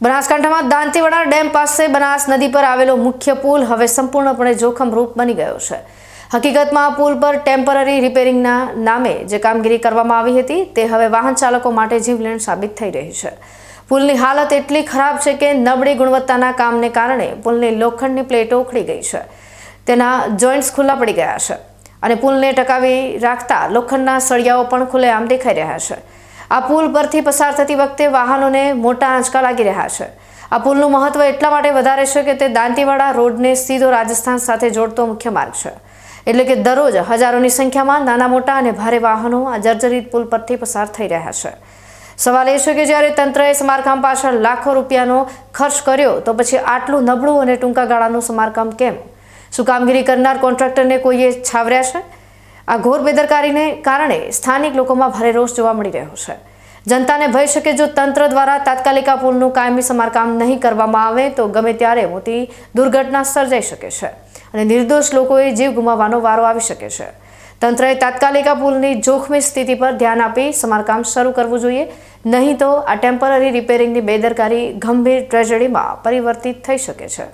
બનાસકાંઠામાં દાંતીવાડા ડેમ પાસે બનાસ નદી પર આવેલો મુખ્ય પુલ હવે સંપૂર્ણપણે જોખમરૂપ બની ગયો છે. હકીકતમાં પુલ પર ટેમ્પરરી રિપેરિંગના નામે જે કામગીરી કરવામાં આવી હતી તે હવે વાહન ચાલકો માટે જીવલેણ સાબિત થઈ રહી છે. પુલની હાલત એટલી ખરાબ છે કે નબળી ગુણવત્તાના કામને કારણે પુલની લોખંડની પ્લેટો ઉખડી ગઈ છે. તેના જોઈન્ટ્સ ખુલ્લા પડી ગયા છે અને પુલને ટકાવી રાખતા લોખંડના સળિયાઓ પણ ખુલ્લેઆમ દેખાઈ રહ્યા છે. આ પુલ પરથી પસાર થતી વખતે વાહનોને મોટા આંચકા લાગી રહ્યા છે. આ પુલનું મહત્વ એટલા માટે વધારે છે કે તે દાંતીવાડા રોડને સીધો રાજસ્થાન સાથે જોડતો મુખ્ય માર્ગ છે. એટલે કે દરરોજ હજારોની સંખ્યામાં નાના, મોટા અને ભારે વાહનો આ જર્જરિત પુલ પરથી પસાર થઈ રહ્યા છે. સવાલ એ છે કે જ્યારે તંત્રએ સમારકામ પાછળ લાખો રૂપિયાનો ખર્ચ કર્યો, તો પછી આટલું નબળું અને ટૂંકા ગાળાનું સમારકામ કેમ? શું કામગીરી કરનાર કોન્ટ્રાક્ટરને કોઈએ છાવર્યા છે? આ ઘોર બેદરકારીને કારણે સ્થાનિક લોકોમાં ભારે રોષ જોવા મળી રહ્યો છે. જનતાને ભય છે કે જો તંત્ર દ્વારા તાત્કાલિક પુલનું કાયમી સમારકામ નહીં કરવામાં આવે તો ગમે ત્યારે મોટી દુર્ઘટના સર્જાઈ શકે છે અને નિર્દોષ લોકોએ જીવ ગુમાવવાનો વારો આવી શકે છે. તંત્રએ તાત્કાલિક પુલની જોખમી સ્થિતિ પર ધ્યાન આપી સમારકામ શરૂ કરવું જોઈએ. નહીં તો આ ટેમ્પરરી રિપેરિંગની બેદરકારી ગંભીર ટ્રેજેડીમાં પરિવર્તિત થઈ શકે છે.